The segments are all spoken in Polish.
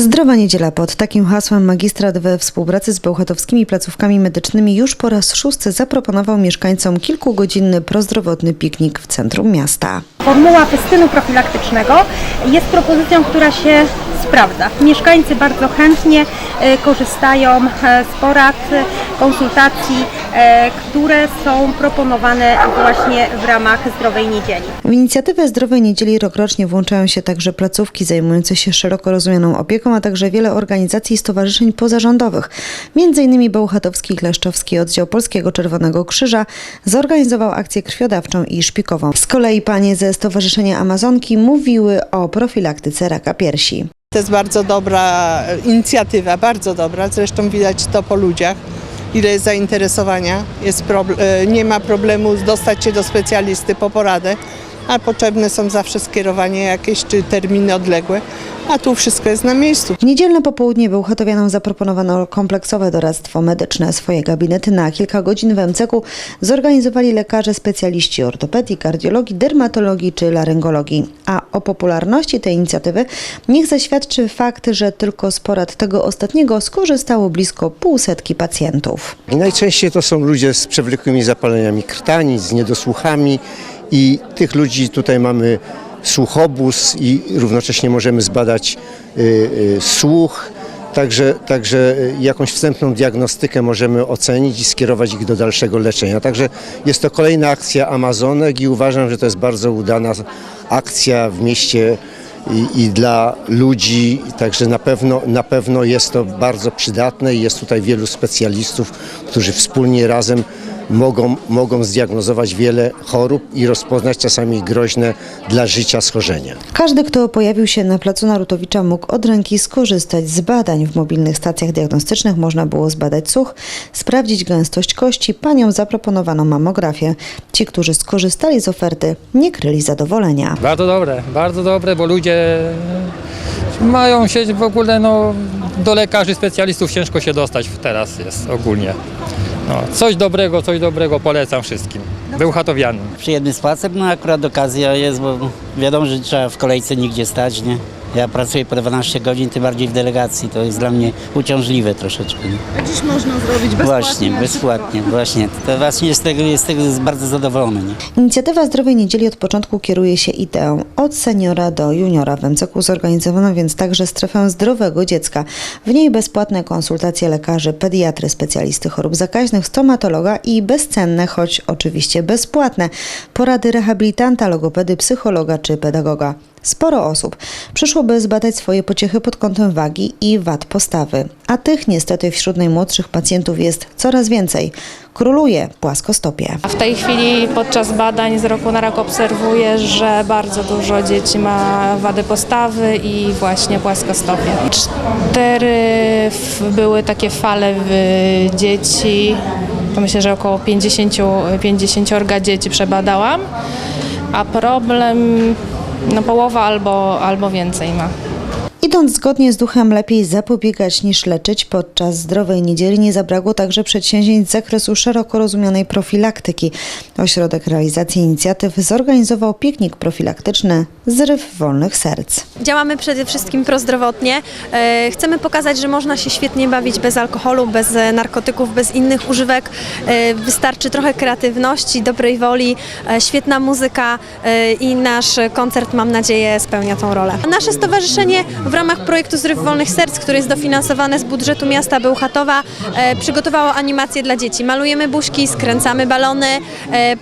Zdrowa Niedziela pod takim hasłem magistrat we współpracy z bełchatowskimi placówkami medycznymi już po raz szósty zaproponował mieszkańcom kilkugodzinny prozdrowotny piknik w centrum miasta. Formuła festynu profilaktycznego jest propozycją, która się sprawdza. Mieszkańcy bardzo chętnie e, korzystają e, z porad, konsultacji, e, które są proponowane właśnie w ramach Zdrowej Niedzieli. W inicjatywę Zdrowej Niedzieli rokrocznie włączają się także placówki zajmujące się szeroko rozumianą opieką, a także wiele organizacji i stowarzyszeń pozarządowych. Między innymi Bełchatowski i Kleszczowski Oddział Polskiego Czerwonego Krzyża zorganizował akcję krwiodawczą i szpikową. Z kolei panie ze Stowarzyszenia Amazonki mówiły o profilaktyce raka piersi. To jest bardzo dobra inicjatywa, bardzo dobra. Zresztą widać to po ludziach, ile jest zainteresowania. Jest e, nie ma problemu dostać się do specjalisty po poradę, a potrzebne są zawsze skierowanie jakieś czy terminy odległe, a tu wszystko jest na miejscu. W niedzielne popołudnie Bełchatowianom zaproponowano kompleksowe doradztwo medyczne. Swoje gabinety na kilka godzin w MCK zorganizowali lekarze specjaliści ortopedii, kardiologii, dermatologii czy laryngologii. A o popularności tej inicjatywy niech zaświadczy fakt, że tylko z porad tego ostatniego skorzystało blisko półsetki pacjentów. I najczęściej to są ludzie z przewlekłymi zapaleniami krtani, z niedosłuchami i tych ludzi tutaj mamy słuchobóz i równocześnie możemy zbadać y, y, słuch. Także, także jakąś wstępną diagnostykę możemy ocenić i skierować ich do dalszego leczenia. Także jest to kolejna akcja Amazonek i uważam, że to jest bardzo udana akcja w mieście i, i dla ludzi, także na pewno, na pewno jest to bardzo przydatne i jest tutaj wielu specjalistów, którzy wspólnie razem mogą, mogą zdiagnozować wiele chorób i rozpoznać czasami groźne dla życia schorzenia. Każdy, kto pojawił się na placu Narutowicza, mógł od ręki skorzystać z badań. W mobilnych stacjach diagnostycznych można było zbadać słuch, sprawdzić gęstość kości. Paniom zaproponowano mamografię. Ci, którzy skorzystali z oferty, nie kryli zadowolenia. Bardzo dobre, bardzo dobre, bo ludzie mają się w ogóle no, do lekarzy, specjalistów ciężko się dostać teraz jest ogólnie. No, coś dobrego, coś dobrego polecam wszystkim. Bełchatowianom. przyjemny spacer, no akurat okazja jest, bo wiadomo, że trzeba w kolejce nigdzie stać, nie? Ja pracuję po 12 godzin, tym bardziej w delegacji, to jest dla mnie uciążliwe troszeczkę. A dziś można zrobić bezpłatnie. Właśnie, bezpłatnie, właśnie. To właśnie jest z tego, jest z tego jest bardzo zadowolony, nie? Inicjatywa Zdrowej Niedzieli od początku kieruje się ideą od seniora do juniora. W MCK zorganizowano więc także strefę zdrowego dziecka. W niej bezpłatne konsultacje lekarzy, pediatry, specjalisty chorób zakaźnych, stomatologa i bezcenne, choć oczywiście bezpłatne, porady rehabilitanta, logopedy, psychologa czy pedagoga. Sporo osób przyszło, by zbadać swoje pociechy pod kątem wagi i wad postawy, a tych niestety wśród najmłodszych pacjentów jest coraz więcej. Króluje płaskostopie. A w tej chwili podczas badań z roku na rok obserwuję, że bardzo dużo dzieci ma wady postawy i właśnie płaskostopie. Cztery były takie fale w dzieci, to myślę, że około 50, 50 dzieci przebadałam, a problem no połowa albo, albo więcej ma. Idąc zgodnie z duchem lepiej zapobiegać niż leczyć, podczas zdrowej niedzieli nie zabrakło także przedsięwzięć z zakresu szeroko rozumianej profilaktyki. Ośrodek Realizacji Inicjatyw zorganizował piknik profilaktyczny Zryw Wolnych Serc. Działamy przede wszystkim prozdrowotnie. E, Chcemy pokazać, że można się świetnie bawić bez alkoholu, bez narkotyków, bez innych używek. E, Wystarczy trochę kreatywności, dobrej woli, e, świetna muzyka i nasz koncert, mam nadzieję, spełnia tą rolę. Nasze stowarzyszenie w ramach projektu Zryw Wolnych Serc, który jest dofinansowany z budżetu miasta Bełchatowa, przygotowało animacje dla dzieci. Malujemy buźki, skręcamy balony,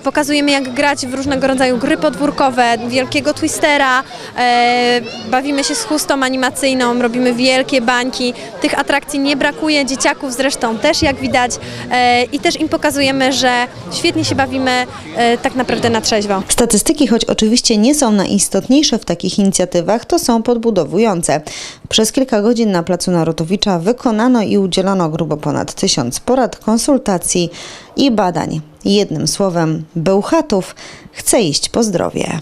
pokazujemy jak grać w różnego rodzaju gry podwórkowe, wielkiego twistera, e, bawimy się z chustą animacyjną, robimy wielkie bańki. Tych atrakcji nie brakuje, dzieciaków zresztą też jak widać e, i też im pokazujemy, że świetnie się bawimy e, tak naprawdę na trzeźwo. Statystyki, choć oczywiście nie są najistotniejsze w takich inicjatywach, to są podbudowujące. Przez kilka godzin na placu Narutowicza wykonano i udzielono grubo ponad tysiąc porad, konsultacji i badań. Jednym słowem, Bełchatów chce iść po zdrowie.